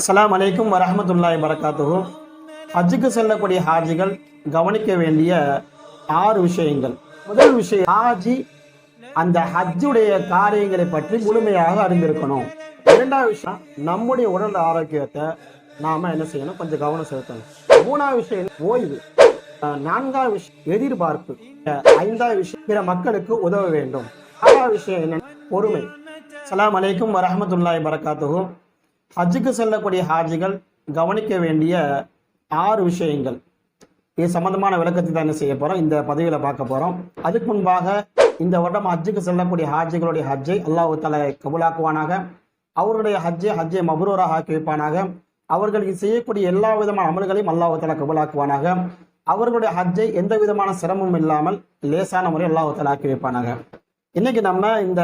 அஸ்லாம் அலைக்கும் வரமத்துல்லாய் வரகாத்துஹு ஹஜ்ஜுக்கு செல்லக்கூடிய ஹாஜிகள் கவனிக்க வேண்டிய ஆறு விஷயங்கள். முதல் விஷயம் ஹாஜி அந்த ஹஜ்ஜுடைய காரியங்களை பற்றி முழுமையாக அறிந்திருக்கணும். இரண்டாவது விஷயம் நம்முடைய உடல் ஆரோக்கியத்தை நாம என்ன செய்யணும்? கொஞ்சம் கவனம் செலுத்தணும். மூணாவது விஷயம் ஓய்வு. நான்காவது விஷயம் எதிர்பார்ப்பு. ஐந்தாவது விஷயம் பிற மக்களுக்கு உதவ வேண்டும். ஆறாவது விஷயம் என்ன பொறுமை. சலாம் அலைக்கும் வரஹ்மத்துல்லாஹி வரகாத்துஹு ஹஜ்ஜுக்கு செல்லக்கூடிய ஹாஜிகள் கவனிக்க வேண்டிய ஆறு விஷயங்கள். இது சம்பந்தமான விளக்கத்தை தான் என்ன செய்ய போறோம்? இந்த பதவியில பார்க்க போறோம். அதுக்கு முன்பாக இந்த வருடம் ஹஜ்ஜுக்கு செல்லக்கூடிய ஹாஜிகளுடைய ஹஜ்ஜை அல்லாஹு தலை கபுலாக்குவானாக. அவருடைய ஹஜ்ஜை ஹஜ்ஜை மபரூராக ஆக்கி வைப்பானாக. அவர்களுக்கு செய்யக்கூடிய எல்லா விதமான அமல்களையும் அல்லாஹு தலா கபுலாக்குவானாக. அவர்களுடைய ஹஜ்ஜை எந்த விதமான சிரமமும் இல்லாமல் லேசான முறை அல்லாஹு தலா ஆக்கி வைப்பானாக. இன்னைக்கு நம்ம இந்த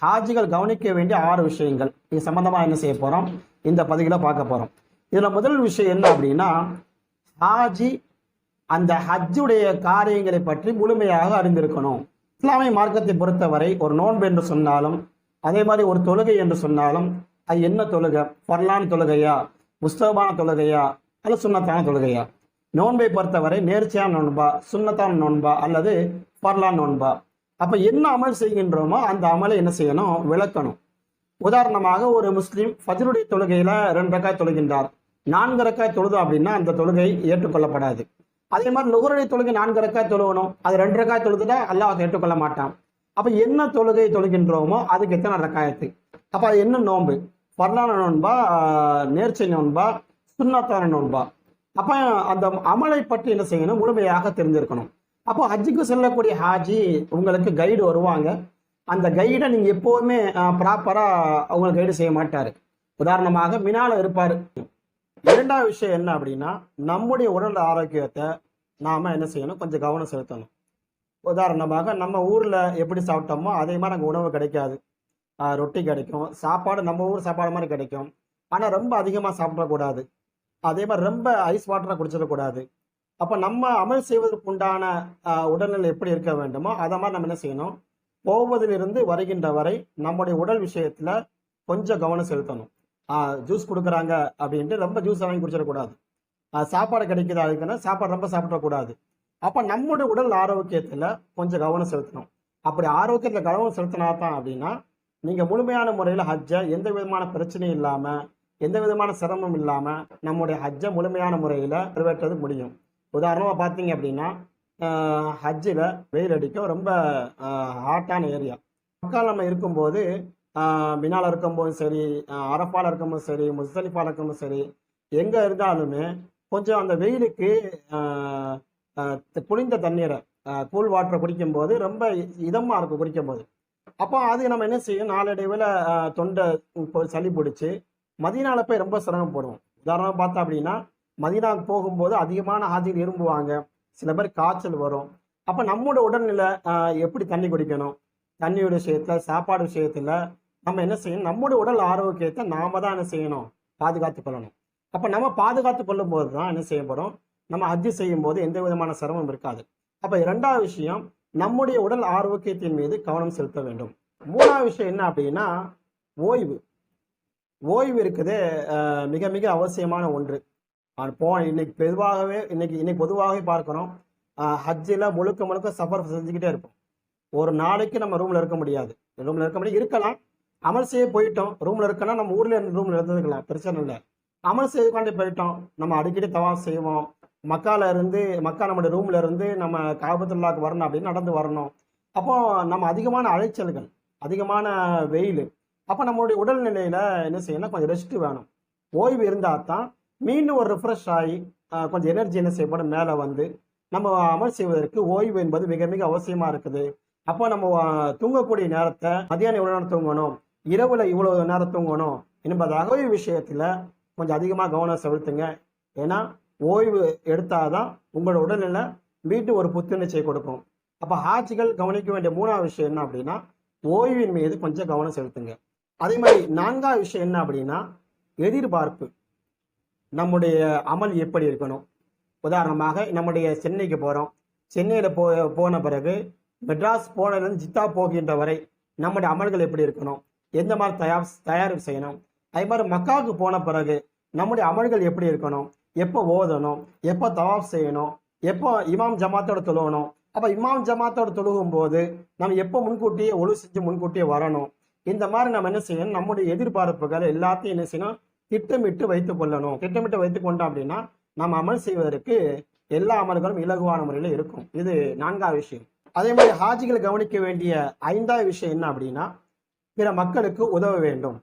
ஹாஜிகள் கவனிக்க வேண்டிய ஆறு விஷயங்கள். இது சம்பந்தமா என்ன செய்ய போறோம்? இந்த பதிவில் பார்க்க போறோம். இதுல முதல் விஷயம் என்ன அப்படின்னா ஹாஜி அந்த ஹஜ்ஜுடைய காரியங்களை பற்றி முழுமையாக அறிந்திருக்கணும். இஸ்லாமிய மார்க்கத்தை பொறுத்தவரை ஒரு நோன்பு என்று சொன்னாலும் அதே மாதிரி ஒரு தொழுகை என்று சொன்னாலும் அது என்ன தொழுகை? பர்லான் தொழுகையா? புஸ்தகமான தொழுகையா? அல்ல சுண்ணத்தான தொழுகையா? நோன்பை பொறுத்தவரை நேர்ச்சியான நோன்பா சுண்ணத்தான நோன்பா அல்லது பர்லான் நோன்பா? அப்ப என்ன அமல் செய்கின்றோமோ அந்த அமலை என்ன செய்யணும்? விளக்கணும். உதாரணமாக ஒரு முஸ்லீம் ஃபஜருடைய தொழுகையில ரெண்டு ரக்காய் தொழுகின்றார். நான்கு ரக்காய் தொழுதோம் அப்படின்னா அந்த தொழுகை ஏற்றுக்கொள்ளப்படாது. அதே மாதிரி நுகருடைய தொழுகை நான்கு ரக்காய் தொழுகணும். அது ரெண்டு ரக்காய் தொழுதுட்டா அல்லாஹ் ஏற்றுக்கொள்ள மாட்டான். அப்ப என்ன தொழுகை தொழுகின்றோமோ அதுக்கு எத்தனை ரக்காயத்து? அப்ப அது என்ன நோன்பு? பர்லான நோன்பா நேர்ச்சை நோன்பா சுண்ணத்தான நோன்பா? அப்ப அந்த அமலை பற்றி என்ன செய்யணும்? முழுமையாக தெரிஞ்சிருக்கணும். அப்போ ஹஜ்ஜுக்கு செல்லக்கூடிய ஹாஜி உங்களுக்கு கைடு வருவாங்க. அந்த கைடை நீங்கள் எப்போதுமே ப்ராப்பராக அவங்களுக்கு கைடு செய்ய மாட்டார். உதாரணமாக மினால இருப்பார். இரண்டாவது விஷயம் என்ன அப்படின்னா நம்முடைய உடல் ஆரோக்கியத்தை நாம என்ன செய்யணும்? கொஞ்சம் கவனம் செலுத்தணும். உதாரணமாக நம்ம ஊரில் எப்படி சாப்பிட்டோமோ அதே மாதிரி அங்கே உணவு கிடைக்காது. ரொட்டி கிடைக்கும். சாப்பாடு நம்ம ஊர் சாப்பாடு மாதிரி கிடைக்கும். ஆனால் ரொம்ப அதிகமாக சாப்பிடக்கூடாது. அதே மாதிரி ரொம்ப ஐஸ் வாட்டராக குடிச்சிடக்கூடாது. அப்ப நம்ம அமல் செய்வதற்கு உண்டான உடல்நிலை எப்படி இருக்க வேண்டுமோ அதை மாதிரி நம்ம என்ன செய்யணும்? போவதிலிருந்து வருகின்ற வரை நம்முடைய உடல் விஷயத்துல கொஞ்சம் கவனம் செலுத்தணும். ஜூஸ் கொடுக்குறாங்க அப்படின்ட்டு ரொம்ப ஜூஸ் வாங்கி குடிச்சிடக்கூடாது. சாப்பாடு கிடைக்குதா அதுக்குன்னா சாப்பாடு ரொம்ப சாப்பிடக்கூடாது. அப்ப நம்முடைய உடல் ஆரோக்கியத்துல கொஞ்சம் கவனம் செலுத்தணும். அப்படி ஆரோக்கியத்துல கவனம் செலுத்தினா தான் அப்படின்னா நீங்க முழுமையான முறையில ஹஜ்ஜை எந்த விதமான பிரச்சனையும் இல்லாம எந்த விதமான சிரமம் இல்லாம நம்முடைய ஹஜ்ஜை முழுமையான முறையில நிறைவேற்றது முடியும். உதாரணமாக பார்த்தீங்க அப்படின்னா ஹஜ்ஜில் வெயில் அடிக்கும் ரொம்ப ஹாட்டான ஏரியா மக்கள் நம்ம இருக்கும்போது மினால் இருக்கும்போதும் சரி அரப்பால் அரஃபால இருக்கும்போதும் சரி முசலிப்பால் இருக்கும்போதும் சரி எங்கே இருந்தாலுமே கொஞ்சம் அந்த வெயிலுக்கு ஆஹ், குளிர்ந்த தண்ணீரை கூல் வாட்டரை குடிக்கும்போது ரொம்ப இதமாக இருக்கும் குடிக்கும்போது. அப்போ அது நம்ம என்ன செய்யும்? நாளடைவில் தொண்டை சளி பிடிச்சி மதியனால போய் ரொம்ப சிரமப்படுவோம். உதாரணமாக பார்த்தா அப்படின்னா மதினாவுக்கு போகும்போது அதிகமான ஆஜில் இரும்புவாங்க. சில பேர் காய்ச்சல் வரும். அப்போ நம்மளோட உடல்நிலை எப்படி தண்ணி குடிக்கணும்? தண்ணியோட விஷயத்துல சாப்பாடு விஷயத்துல நம்ம என்ன செய்யணும்? நம்மளோட உடல் ஆரோக்கியத்தை நாம தான் என்ன செய்யணும்? பாதுகாத்து கொள்ளணும். அப்போ நம்ம பாதுகாத்து கொள்ளும் போது தான் என்ன செய்யப்படும்? நம்ம ஹஜ்ஜு செய்யும் போது எந்த விதமான சிரமம் இருக்காது. அப்போ இரண்டாவது விஷயம் நம்முடைய உடல் ஆரோக்கியத்தின் மீது கவனம் செலுத்த வேண்டும். மூணாவது விஷயம் என்ன அப்படின்னா ஓய்வு. ஓய்வு இருக்குது மிக மிக அவசியமான ஒன்று. போ இன்னைக்கு பொதுவாகவே இன்னைக்கு இன்னைக்கு பொதுவாகவே பார்க்குறோம். ஹஜ்ஜில் முழுக்க முழுக்க சஃபர் செஞ்சுக்கிட்டே இருப்போம். ஒரு நாளைக்கு நம்ம ரூம்ல இருக்க முடியாது. ரூம்ல இருக்க முடியாது. இருக்கலாம். அமல் செய்ய போயிட்டோம். ரூம்ல இருக்கனா நம்ம ஊர்ல இருந்து ரூம்ல இருந்துக்கலாம். பிரச்சனை இல்லை. அமல் செய்துக்காண்டி போயிட்டோம். நம்ம அடிக்கடி தவா செய்வோம். மக்கால இருந்து மக்கா நம்முடைய ரூம்ல இருந்து நம்ம காபத்துல்லாக்கு வரணும் அப்படின்னு நடந்து வரணும். அப்போ நம்ம அதிகமான அலைச்சல்கள் அதிகமான வெயில். அப்போ நம்மளுடைய உடல்நிலையில என்ன செய்யணும் கொஞ்சம் ரெஸ்ட் வேணும். ஓய்வு இருந்தால் தான் மீண்டும் ஒரு ரிஃப்ரெஷ் ஆகி கொஞ்சம் எனர்ஜி என்ன செய்யப்படும் மேலே வந்து நம்ம அமல் செய்வதற்கு ஓய்வு என்பது மிக மிக அவசியமாக இருக்குது. அப்போ நம்ம தூங்கக்கூடிய நேரத்தை மதியானம் இவ்வளோ நேரம் தூங்கணும் இரவில் இவ்வளோ நேரம் தூங்கணும் என்பதாக ஓய்வு விஷயத்தில் கொஞ்சம் அதிகமாக கவனம் செலுத்துங்க. ஏன்னா ஓய்வு எடுத்தால் தான் உங்களோட உடல்நிலை மீண்டும் ஒரு புத்துணர்ச்சியை கொடுக்கும். அப்போ ஆட்சிகள் கவனிக்க வேண்டிய மூணாவது விஷயம் என்ன அப்படின்னா ஓய்வின் மீது கொஞ்சம் கவனம் செலுத்துங்க. அதே மாதிரி நான்காவது விஷயம் என்ன அப்படின்னா எதிர்பார்ப்பு. நம்முடைய அமல் எப்படி இருக்கணும்? உதாரணமாக நம்முடைய சென்னைக்கு போகிறோம் சென்னையில் போ போன பிறகு மெட்ராஸ் போனதுலேருந்து ஜித்தா போகின்ற வரை நம்முடைய அமல்கள் எப்படி இருக்கணும்? எந்த மாதிரி தயார் தயாரிப்பு செய்யணும்? அதே மாதிரி மக்காவுக்கு போன பிறகு நம்முடைய அமல்கள் எப்படி இருக்கணும்? எப்போ ஓதணும்? எப்போ தவாப் செய்யணும்? எப்போ இமாம் ஜமாத்தோட தொழுகணும்? அப்போ இமாம் ஜமாத்தோட தொழுகும் போது நம்ம எப்போ முன்கூட்டியே ஒழு செஞ்சு முன்கூட்டியே வரணும்? இந்த மாதிரி நம்ம என்ன செய்யணும்? நம்முடைய எதிர்பார்ப்புகள் எல்லாத்தையும் என்ன செய்யணும்? திட்டமிட்டு வைத்துக் கொள்ளணும். திட்டமிட்டு வைத்துக் கொண்டோம் அப்படின்னா நம்ம அமல் செய்வதற்கு எல்லா அமல்களும் இலகுவான முறையில் இருக்கும். இது நான்காவது விஷயம். அதே மாதிரி ஹாஜிகள் கவனிக்க வேண்டிய ஐந்தாவது விஷயம் என்ன அப்படின்னா பிற மக்களுக்கு உதவ வேண்டும்.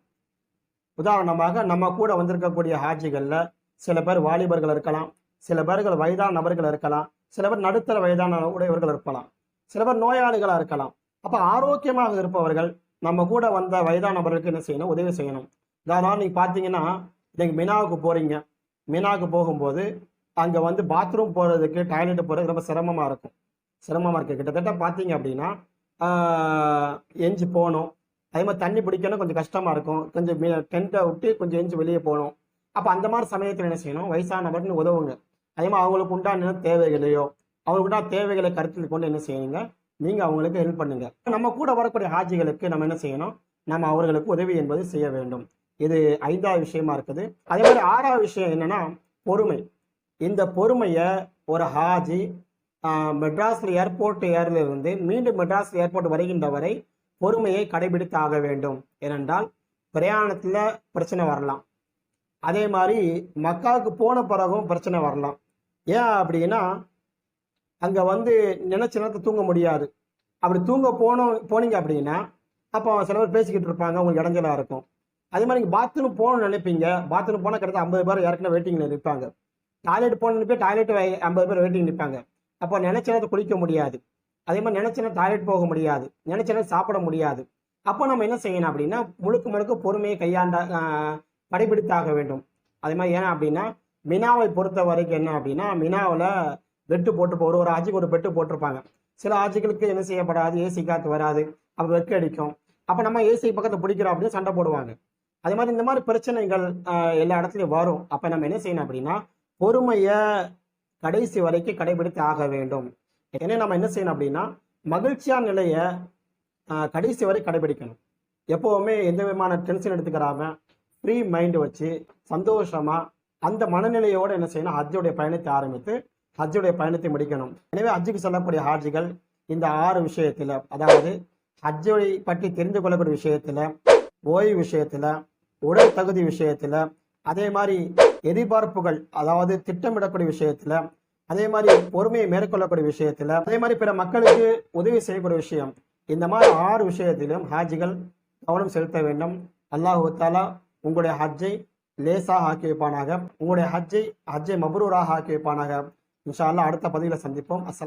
உதாரணமாக நம்ம கூட வந்திருக்கக்கூடிய ஹாஜிகள்ல சில பேர் வாலிபர்கள் இருக்கலாம் சில பேர்கள் வயதான நபர்கள் இருக்கலாம் சில பேர் நடுத்தர வயதான உடையவர்கள் இருக்கலாம் சில பேர் நோயாளிகளா இருக்கலாம். அப்ப ஆரோக்கியமாக இருப்பவர்கள் நம்ம கூட வந்த வயதான நபர்களுக்கு என்ன செய்யணும்? உதவி செய்யணும். அதனால் நீங்கள் பார்த்தீங்கன்னா நீங்கள் மினாவுக்கு போகிறீங்க மினாவுக்கு போகும்போது அங்கே வந்து பாத்ரூம் போகிறதுக்கு டாய்லெட் போகிறது ரொம்ப சிரமமாக இருக்கும். சிரமமாக இருக்குது கிட்டத்தட்ட பார்த்தீங்க அப்படின்னா எஞ்சி போகணும். அதே மாதிரி தண்ணி பிடிக்கணும் கொஞ்சம் கஷ்டமாக இருக்கும். கொஞ்சம் டென்ட்டை விட்டு கொஞ்சம் எஞ்சி வெளியே போகணும். அப்போ அந்த மாதிரி சமயத்தில் என்ன செய்யணும்? வயசான நபருக்கு உதவுங்க. அதே மாதிரி அவங்களுக்கு உண்டான தேவைகளையோ அவங்களுக்கு உண்டான தேவைகளை கருத்தில் கொண்டு என்ன செய்யுங்க நீங்கள் அவங்களுக்கு ஹெல்ப் பண்ணுங்க. நம்ம கூட வரக்கூடிய ஹாஜிகளுக்கு நம்ம என்ன செய்யணும்? நம்ம அவர்களுக்கு உதவி என்பது செய்ய வேண்டும். இது ஐந்தாவது விஷயமா இருக்குது. அதே மாதிரி ஆறாவது விஷயம் என்னன்னா பொறுமை. இந்த பொறுமையை ஒரு ஹாஜி மெட்ராஸில் ஏர்போர்ட் ஏர்ல மீண்டும் மெட்ராஸ் ஏர்போர்ட் வருகின்ற வரை பொறுமையை கடைபிடித்து ஆக வேண்டும். ஏனென்றால் பிரயாணத்தில் பிரச்சனை வரலாம். அதே மாதிரி மக்காவுக்கு போன பிறகும் பிரச்சனை வரலாம். ஏன் அப்படின்னா அங்கே வந்து நினைச்ச நேரத்தை தூங்க முடியாது. அப்படி தூங்க போனோம் போனீங்க அப்படின்னா அப்போ சில பேர் பேசிக்கிட்டு இருப்பாங்க உங்களுக்கு இடைஞ்சலாக இருக்கும். அதே மாதிரி நீங்கள் பாத்ரூம் போகணும்னு நினைப்பீங்க. பாத்ரூம் போனால் கிட்ட ஐம்பது பேர் ஏற்கனவே வெயிட்டிங்கில் நிற்பாங்க டாய்லெட் போன நினைப்பே டாய்லெட் ஐம்பது பேர் வெயிட்டிங் நிற்பாங்க அப்போ நினைச்ச நேரத்தை குளிக்க முடியாது. அதே மாதிரி நினைச்ச டாய்லெட் போக முடியாது. நினைச்ச நேரம் சாப்பிட முடியாது. அப்போ நம்ம என்ன செய்யணும் அப்படின்னா முழுக்க முழுக்க பொறுமையை கையாண்ட ஆஹ், கடைபிடித்தாக வேண்டும். அதே மாதிரி ஏன்னா அப்படின்னா மினாவை பொறுத்த வரைக்கும் என்ன அப்படின்னா மினாவில் பெட்டு போட்டு ஒரு ஒரு ஆட்சிக்கு ஒரு பெட்டு போட்டிருப்பாங்க. சில ஆட்சிகளுக்கு என்ன செய்யப்படாது? ஏசி காற்று வராது. அப்போ வெக்க அடிக்கும். அப்போ நம்ம ஏசி பக்கத்தை பிடிக்கிறோம் அப்படின்னு சண்டை போடுவாங்க. அதே மாதிரி இந்த மாதிரி பிரச்சனைகள் எல்லா இடத்துலையும் வரும். அப்போ நம்ம என்ன செய்யணும் அப்படின்னா பொறுமையை கடைசி வரைக்கும் கடைபிடித்து ஆக வேண்டும். ஏன்னா நம்ம என்ன செய்யணும் அப்படின்னா மகிழ்ச்சியான நிலையை கடைசி வரை கடைபிடிக்கணும். எப்போவுமே எந்த விதமான டென்ஷன் எடுத்துக்கிறாம ஃப்ரீ மைண்ட் வச்சு சந்தோஷமா அந்த மனநிலையோட என்ன செய்யணும் ஹஜ்ஜுடைய பயணத்தை ஆரம்பித்து ஹஜ்ஜுடைய பயணத்தை முடிக்கணும். எனவே ஹஜ்ஜுக்கு செல்லக்கூடிய ஹாஜிகள் இந்த ஆறு விஷயத்தில் அதாவது ஹஜ்ஜை பற்றி தெரிந்து கொள்ளக்கூடிய விஷயத்தில் ஓய்வு விஷயத்தில் உடல் தகுதி விஷயத்துல அதே மாதிரி எதிர்பார்ப்புகள் அதாவது திட்டமிடக்கூடிய விஷயத்துல அதே மாதிரி பொறுமையை மேற்கொள்ளக்கூடிய விஷயத்துல அதே மாதிரி பிற மக்களுக்கு உதவி செய்யக்கூடிய விஷயம். இந்த மாதிரி ஆறு விஷயத்திலும் ஹாஜிகள் கவனம் செலுத்த வேண்டும். அல்லாஹு தாலா உங்களுடைய ஹஜ்ஜை லேசாக ஆக்கி வைப்பானாக. உங்களுடைய ஹஜ்ஜை ஹஜ்ஜை மபரூராக ஆக்கி வைப்பானாக. இன்ஷா அடுத்த பதிவில் சந்திப்போம். அஸ்ஸலாம்